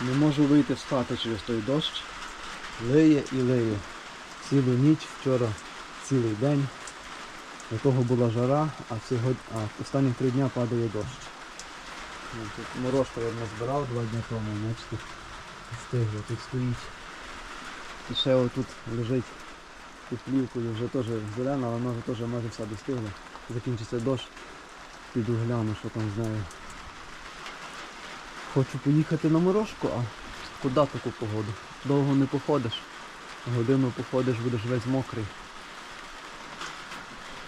Не можу вийти з хати через той дощ. Лиє і лиє. Цілу ніч, вчора цілий день. До того була жара, а, сьогодні, а останні три дня падає дощ. Ну, Тут морозко я збирав два дні тому, бачите, стигло, тут стоїть. І ще отут лежить під плівкою, вже теж зелена, але вона вже теж майже вся достигла. Закінчиться дощ, піду гляну, що там з нею. Хочу поїхати на морожку, а куди таку погоду? Довго не походиш. Годину походиш, будеш весь мокрий.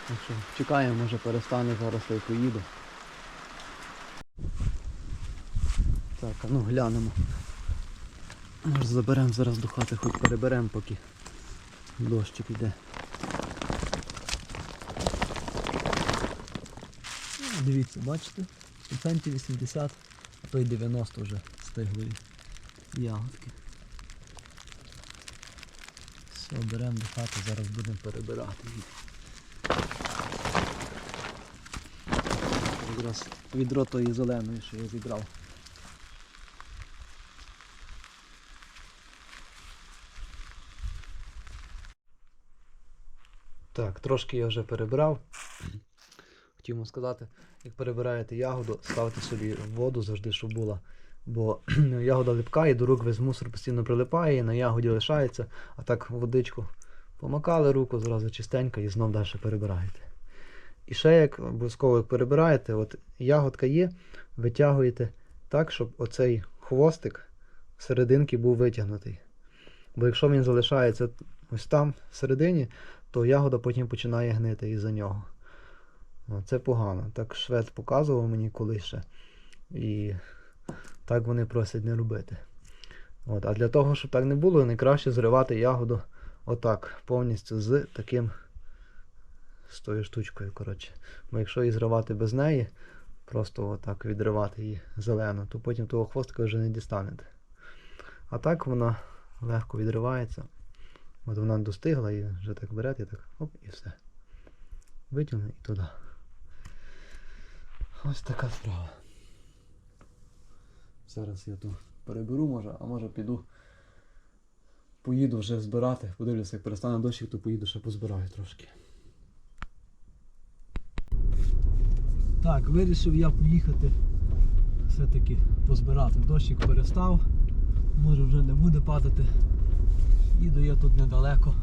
Так що чекаємо, може перестане зараз я поїду. Так, а ну глянемо. Може заберемо зараз до хати, хоч переберемо, поки дощик йде. Дивіться, бачите? Процентів 80, а то й 90 вже стиглої ягодки. Все, беремо до хати, зараз будемо перебирати їх. Якраз відро тої зеленої, що я зібрав. Так, трошки я вже перебрав. Хотів вам сказати, як перебираєте ягоду, ставте собі воду завжди, щоб була. Бо ягода липка і до рук весь мусор постійно прилипає, і на ягоді лишається, а так водичку помакали руку, зразу чистенько і знов далі перебираєте. І ще як обов'язково перебираєте, от ягодка є, витягуєте так, щоб оцей хвостик серединки був витягнутий. Бо якщо він залишається ось там всередині, то ягода потім починає гнити із-за нього. Це погано. Так швед показував мені колись ще. І так вони просять не робити. От. А для того, щоб так не було, найкраще зривати ягоду отак, повністю з таким з тою штучкою. коротше. Бо якщо її зривати без неї, просто отак відривати її зелену, то потім того хвостика вже не дістанете. А так вона легко відривається. От вона достигла і вже так берете, і так оп, і все. Витягне і туди. Ось така справа. Зараз я ту переберу, може, а може піду. Поїду вже збирати. Подивлюся, як перестане дощик, то поїду ще позбираю трошки. Так, вирішив я поїхати все-таки позбирати. Дощик перестав, може вже не буде падати. Їду я тут недалеко.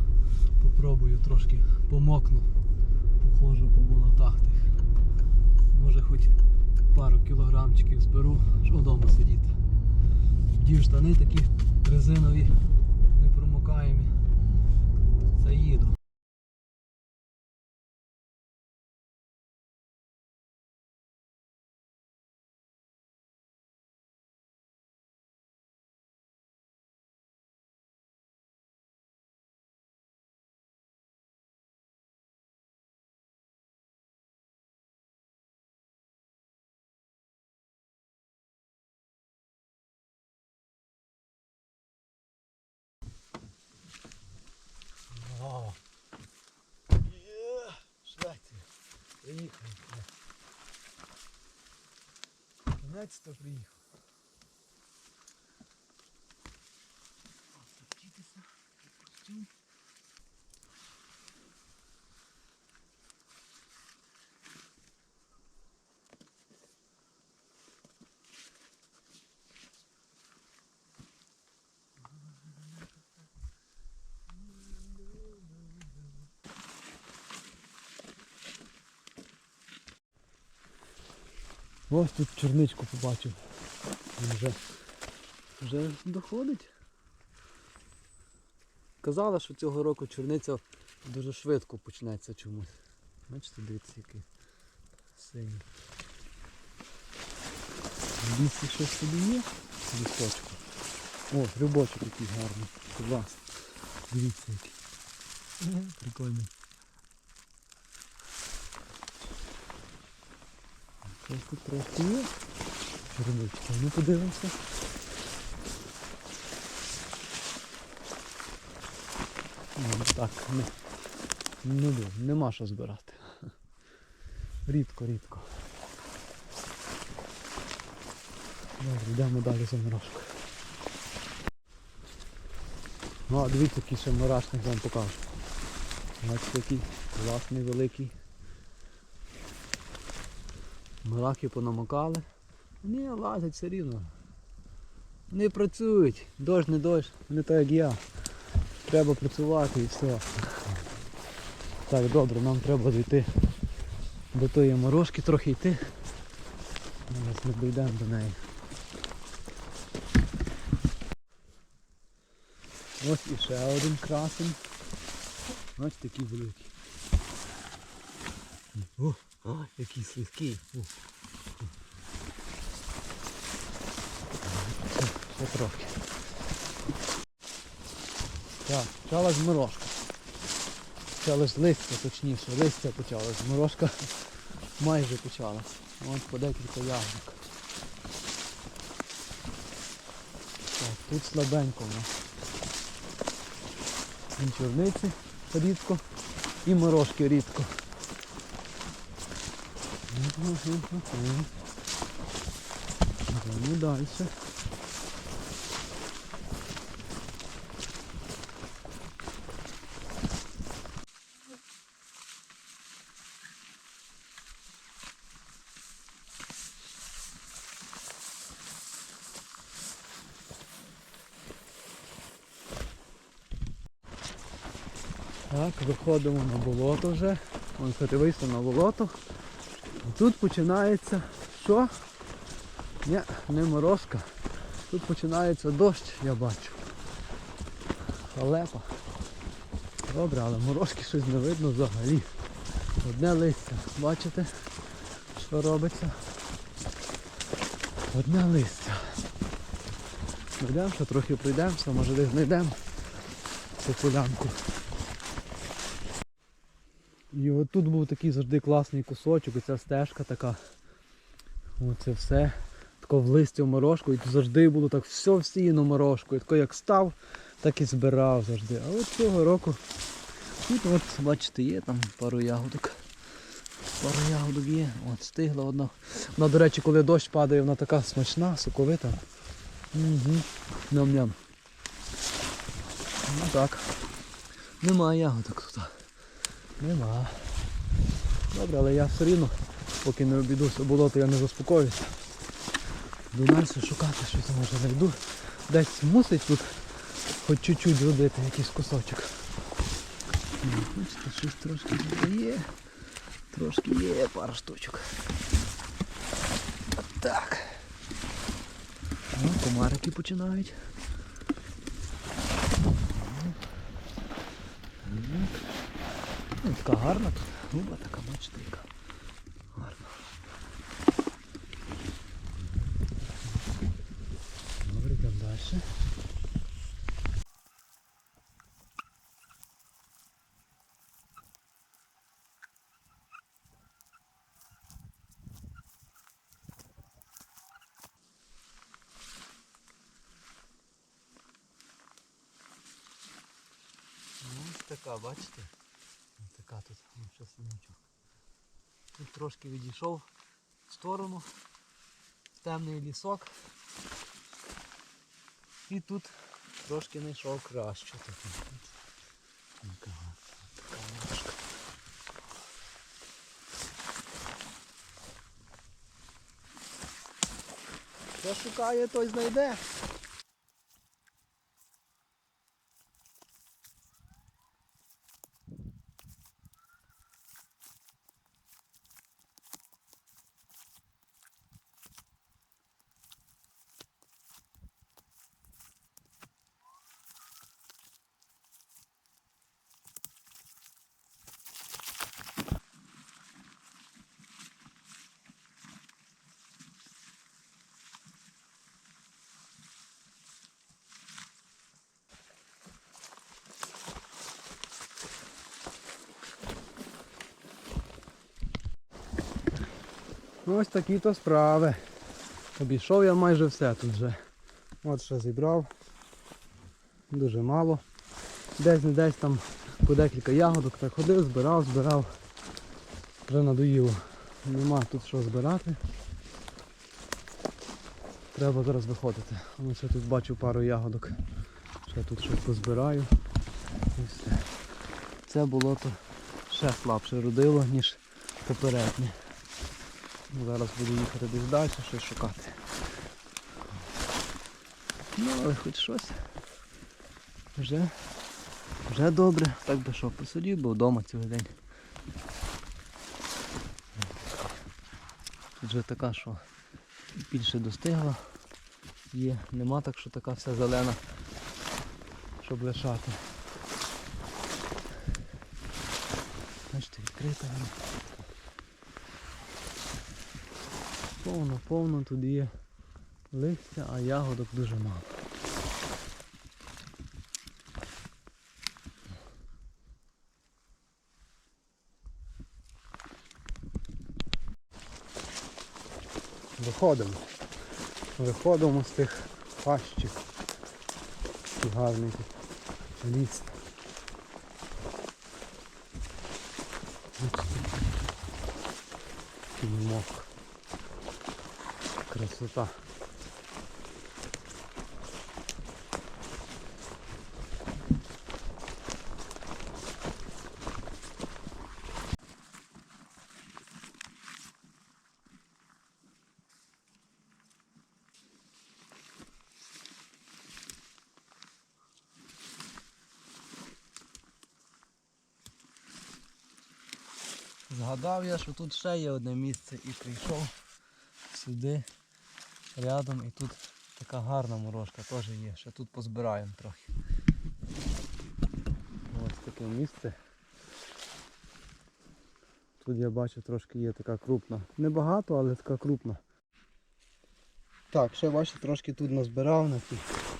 Попробую трошки помокну. Походжу по болотах тих. Може хоч пару кілограмчиків зберу, що вдома сидіти. Вдів штани такі резинові, непромокаємі. Це їду. Кінець-то приїхав. Вчитися, Ось тут черничку побачив. Він вже, вже доходить. Казала, що цього року чорниця дуже швидко почнеться чомусь. Бачите, дивіться, який синій. Лісі щось собі є. Лісочку. О, грибочок який гарний. Клас. Дивіться який. Прикольний. Щось тут трошки є. Черничка. Ну подивимося. Ну, так, не, дуже, нема що збирати. Рідко, рідко. Добре, йдемо далі за морожкою. Ну а дивіться, який ще мурашник вам покажу. Бачите, який класний великий. Мурахи понамокали. Вони лазять все рівно. Не працюють. Дощ не дощ, не так як я. Треба працювати і все. Так, добре, нам треба дійти до тої морожки, трохи йти. Зараз ми дійдемо до неї. Ось і ще один красень. Ось такий великий. А, який слизький. Трохи. Так, почалась морожка. Почалось листя, точніше, листя почалось. Морожка майже почалась. Ось по декілька ягодок. Так, тут слабенько в нас. І чорниці рідко, і морожки рідко. Йдемо далі. Так, виходимо на болото вже. Вон кстати, вийшли на болото. Тут починається що? Ні, не морозка. Тут починається дощ, я бачу. Халепа. Добре, але морозки щось не видно взагалі. Одне листя. Бачите, що робиться? Одне листя. Йдемо, ще трохи пройдемося, може десь знайдемо цю полянку. І тут був такий завжди класний кусочок, оця стежка така. Оце все. Тако в листі в морожку, і тут завжди було так все всіяно морожкою. Тако як став, так і збирав завжди. А от цього року тут от, бачите, є там пару ягодок. Пару ягодок є. От стигла одна. Вона, до речі, коли дощ падає, вона така смачна, соковита. Угу. Ням-ням. Ну так. Немає ягодок тут. Нема. Добре, але я все рівно, поки не обійдуся болото, я не заспокоюся. Йду шукати, щось може знайду. Десь мусить тут хоч чуть-чуть зробити якийсь кусочок. Ну, Бачите, щось трошки є. Трошки є пара штучок. Так. Ну, комарики починають. Ну, така гарна тут. Губа така, бачите, яка. Добре, йдемо далі. Ось така, бачите? Ось тут ну. Тут трошки відійшов в сторону. Темний лісок. І тут трошки знайшов краще. Така, ложка. Хто шукає, той знайде. Ну, Ось такі то справи. Обійшов я майже все тут вже. От що зібрав. Дуже мало. Десь не десь там по декілька ягодок так ходив, збирав, збирав. Вже надоїло. Нема тут що збирати. Треба зараз виходити. Ось я тут бачу пару ягодок. Ще тут щось позбираю. Все. Це болото ще слабше родило, ніж попереднє. Ну, Зараз буду їхати десь далі, щось шукати. Ну, але хоч щось. Вже, вже добре. Так би що, посидів, бо вдома цілий день. Тут вже така, що більше достигла. Є, нема так, що така вся зелена, щоб лишати. Бачите, відкрита вона. Повно, повно тут є листя, а ягодок дуже мало. Виходимо. Виходимо з тих пащів. Гарний тут ліс. Бачите? Красота. Згадав я, що тут ще є одне місце і прийшов сюди рядом і тут така гарна морожка теж є. Ще тут позбираємо трохи. Ось таке місце. Тут я бачу трошки є така крупна. Небагато, але така крупна. Так, ще бачу, трошки тут назбирав на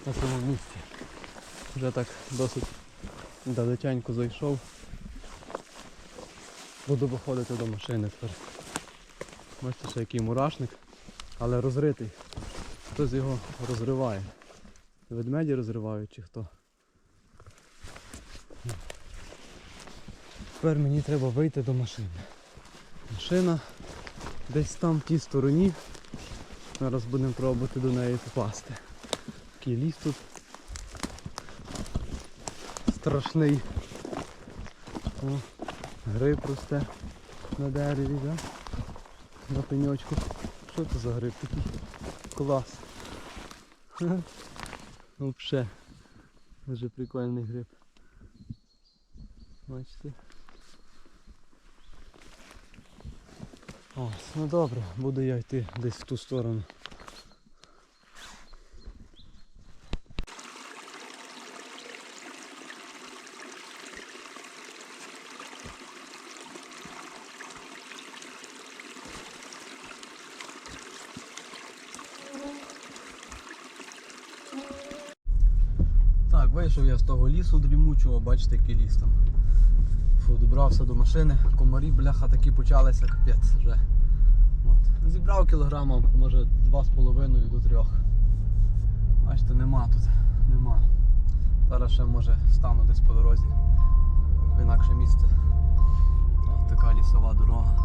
цьому місці. Вже так досить далеченько зайшов. Буду виходити до машини тепер. Бачите, ще який мурашник, але розритий. Хтось його розриває. Ведмеді розривають чи хто. Тепер мені треба вийти до машини. Машина десь там в тій стороні. Зараз будемо пробувати до неї попасти. Такий ліс тут страшний. О, гриб росте на дереві, да? на пеньочку. Що це за гриб такий? Клас. Ха. Вообще. Дуже прикольний гриб. Бачите? Ось, ну добре, буду я йти десь в ту сторону. Так, вийшов я з того лісу дрімучого, бачите, який ліс там. Фу, добрався до машини, комарі, бляха, такі почалися, капець вже. От. Зібрав кілограма, може 2,5 до 3. Бачите, нема тут. Нема. Зараз ще може стану десь по дорозі в інакше місце. От така лісова дорога.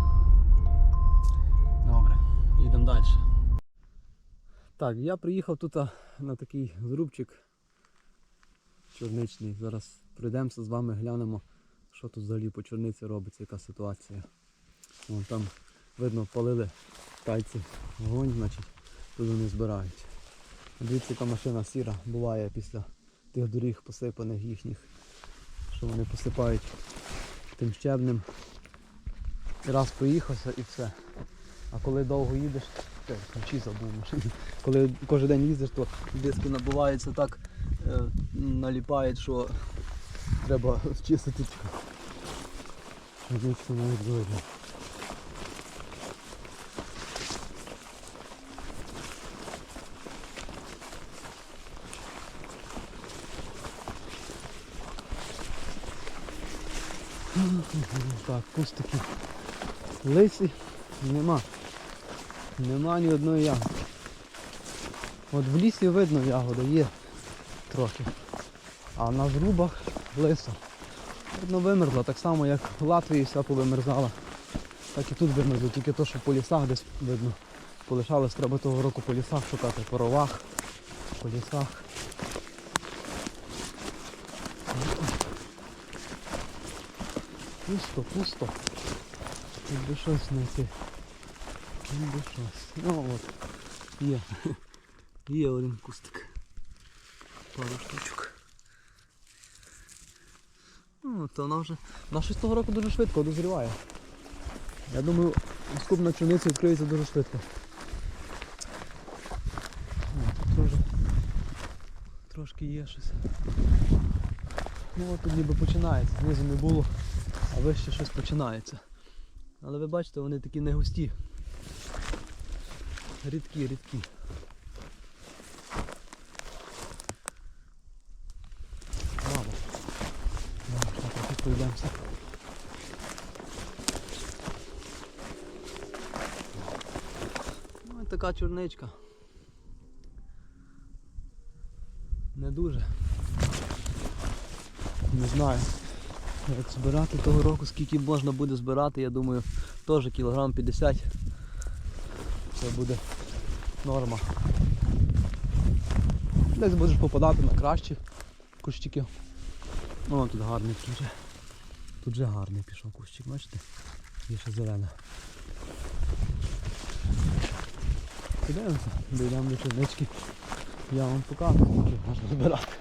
Добре, їдемо далі. Так, я приїхав тут на такий зрубчик чорничний. Зараз прийдемося з вами, глянемо, що тут взагалі по чорниці робиться, яка ситуація. Вон там видно палили тайці вогонь, значить тут вони збирають. Дивіться, яка машина сіра буває після тих доріг посипаних їхніх, що вони посипають тим щебнем. Раз проїхався і все. А коли довго їдеш, Ключі забув машині. Коли кожен день їздиш, то диски набуваються так, е, наліпають, що треба чистити цю. Водичку навіть видно. Так, кустики лисі нема. Нема ні одної ягоди. От в лісі видно ягода, є трохи. А на зрубах лисо. Видно вимерзла, так само як в Латвії вся повимерзала. Так і тут вимерзло, тільки то, що по лісах десь видно. Полишалось, треба того року по лісах шукати, по ровах, по лісах. Пусто, пусто. Тут би щось знайти. Би. Ну от. Є. Є один кустик. Пару штучок. Ну, то вона вже. Щось того року дуже швидко дозріває. Я думаю, наступна чорниця відкриється дуже швидко. Тут теж трошки є щось. Ну от тут ніби починається. Знизу не було, а вище щось починається. Але ви бачите, вони такі не густі. Рідкі, рідкі. Ладно, ще трохи пройдемося. Ну, така чорничка. Не дуже. Не знаю. Як збирати того року, скільки можна буде збирати, я думаю, теж кілограм 50. Це буде норма. Десь будеш попадати на кращі кущики. О, тут гарний тут вже. Тут вже гарний пішов кущик, бачите? Є ще зелена. Підемося, дійдемо до чернички. Я вам покажу, скільки можна збирати.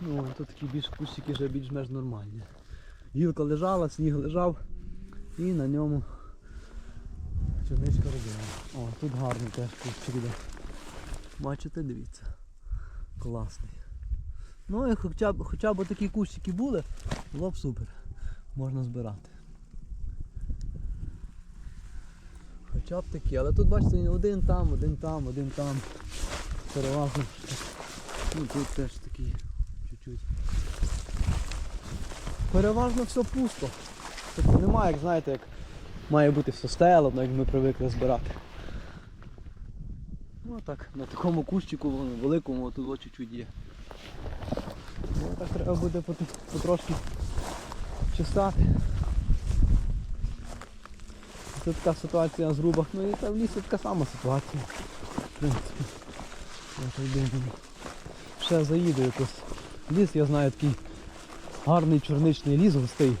Ну, тут такі більш кущики вже більш-менш нормальні. Гілка лежала, сніг лежав і на ньому чорничка робила. О, тут гарний теж кущик іде. Бачите, дивіться. Класний. Ну і хоча б, хоча б такі кущики були, було б супер. Можна збирати. Хоча б такі, але тут бачите, один там, один там, один там. Переважно. Ну тут теж такі чуть-чуть. Переважно все пусто. Тобто немає, як знаєте, як має бути все стелено, як ми привикли збирати. Ну так, на такому кущику великому тут чуть-чуть є. Ну так треба буде потрошки чесати. Це така ситуація на зрубах, ну і та в лісі така сама ситуація. В принципі. Я так думаю. Ще заїду якось. Ліс, я знаю такий гарний чорничний ліс густий.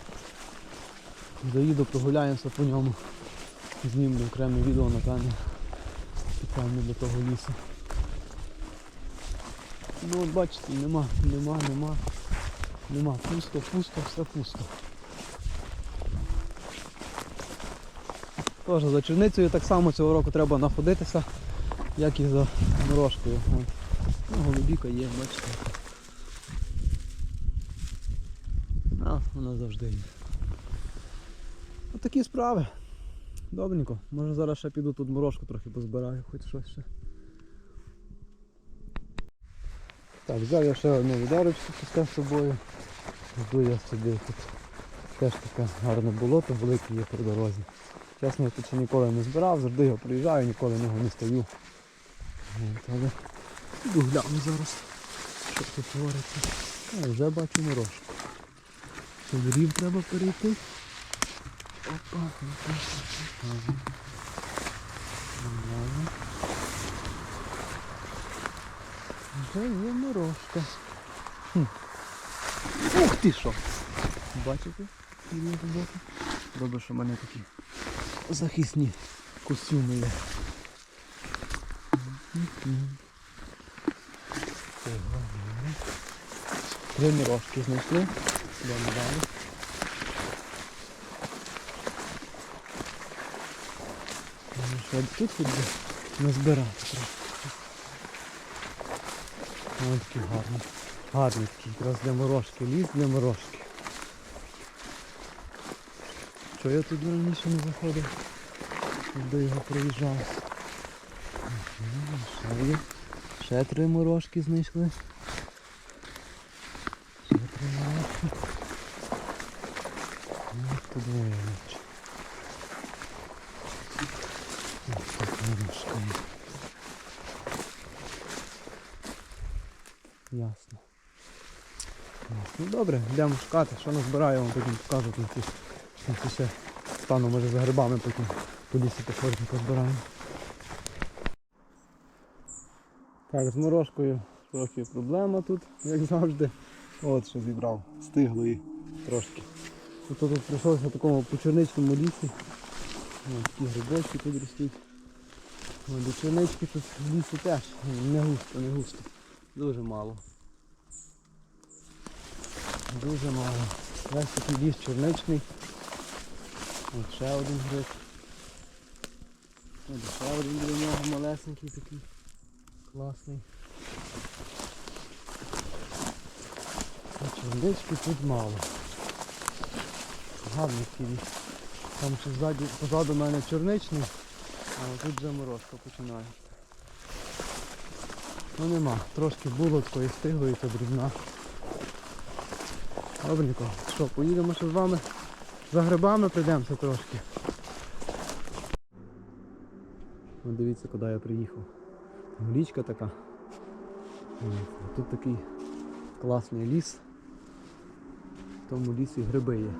Заїду, прогуляємося по ньому. Знімлю окреме відео, напевно. Спеціально для того лісу. Ну от бачите, нема, нема, нема. Нема. Пусто, пусто, все пусто. Тож за черницею так само цього року треба находитися, як і за морожкою. Ну, голубіка є, бачите. А, вона завжди є. Ось такі справи. Добренько. Може зараз ще піду тут морожку трохи позбираю, хоч щось ще. Так, взяв я ще одну відерочку пусте з собою. Жду я собі тут. Теж таке гарне болото, велике є по дорозі. Чесно, я тут ще ніколи не збирав, завжди його приїжджаю, ніколи в нього не стою. Але Іду гляну зараз, що тут твориться. Вже бачу морожку.Оворів треба перейти. Вже є морожка. Хм. Ух ти що! Бачите? Добре, що в мене такі захисні костюми є. Три морожки знайшли. Йдемо далі. Ну, що, Тут хоч назбирати трохи. Ось такі гарні. Гарні такі, якраз для морожки. Ліс для морожки. Що я тут раніше не заходив, до його проїжджав. Ще є. Ще три морожки знайшли. Ще три морожки. Ну, тут двоє наче. Ось так морожка. Ясно. Ну добре, йдемо шукати, що назбираю, вам потім покажу. В кінці ще стану може за грибами потім по лісі походимо, позбираємо. Так, з морожкою трохи проблема тут, як завжди. От що зібрав, стиглої трошки. Це тут прийшовся в такому почерничному лісі. Ось такі грибочки тут ростуть. До тут в лісі теж не густо, не густо. Дуже мало. Дуже мало. Весь такий ліс чорничний. От ще один гриб. От ще один біля нього малесенький такий. Класний. Чорнички тут мало. Гарний такий. Там ще ззаді, позаду мене чорничний, а тут вже морозка починається. Ну нема, трошки було такої стиглої та дрібна. Добренько, що, поїдемо ще з вами за грибами прийдемося трошки. От дивіться, куди я приїхав. Там річка така. Тут такий класний ліс. В тому лісі гриби є.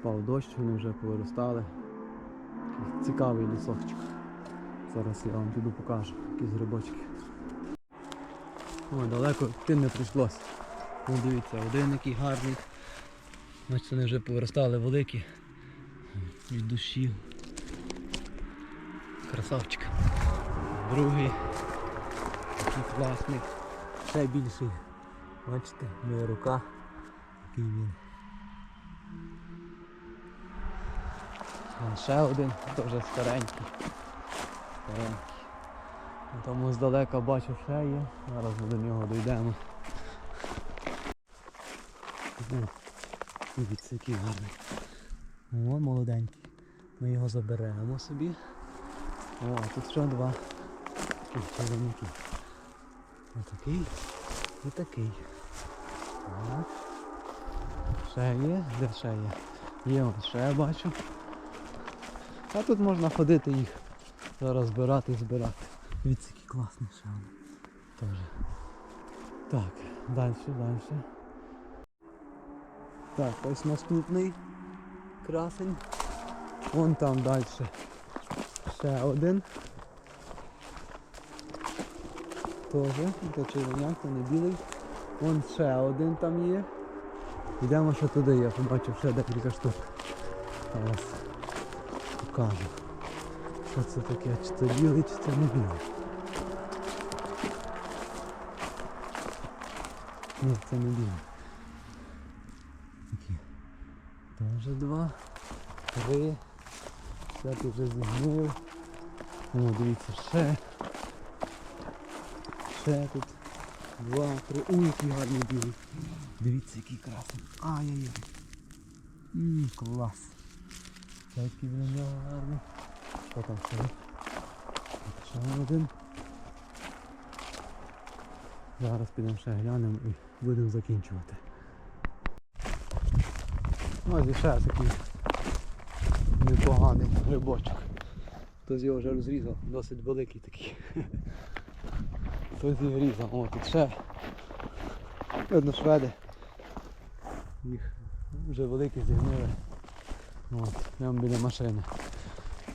Впав дощ, вони вже повиростали. Цікавий лісочок. Зараз я вам піду покажу якісь грибочки. О, далеко йти не прийшлося. Ну дивіться, один який гарний. Бачите, вони вже повиростали великі. Від душі. Красавчик. Другий. Такий класний. Ще більший. Бачите, моя рука. Такий він. Вон ще один, теж старенький. Старенький. Тому здалека бачу ще є. Зараз ми до нього дійдемо. Дивіться, який гарний. О, молоденький. Ми його заберемо собі. О, тут ще два. Червоняки. Отакий і такий. Так. Ще є, де ще є? Є от ще бачу. А тут можна ходити їх. Зараз збирати збирати. Дивіться, який класний. Теж. Так, далі, далі. Так, ось наступний красень. Вон там далі. Ще один. Тоже, це червоняк, то не білий. Вон ще один там є. Йдемо ще туди, я побачив ще декілька штук. Зараз покажу. Що це таке? Чи це білий, чи це не білий? Ні, це не білий. Теж два, три. П'ятий вже зігнив. О, дивіться, ще. Ще тут. Два, три. Ой, який гарний білий. Дивіться, який красний. Ай-яй-яй. Клас. Це який біля нього гарний. Що там ще? Ще один. Зараз підемо ще глянемо і будемо закінчувати. Ось і ще такий непоганий грибочок. Хтось його вже розрізав, досить великий такий. Хтось його різав. О, тут ще. Видно шведи. Їх вже великі зігнули. От, прямо біля машини.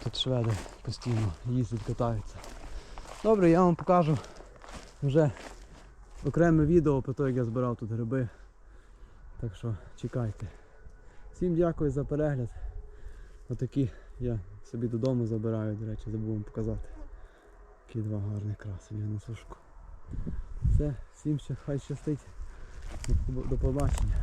Тут шведи постійно їздять, катаються. Добре, я вам покажу вже окреме відео про те, як я збирав тут гриби. Так що чекайте. Всім дякую за перегляд. Отакі я собі додому забираю, до речі, забув вам показати. Такі два гарних красені на сушку. Все, всім ще хай щастить. До побачення.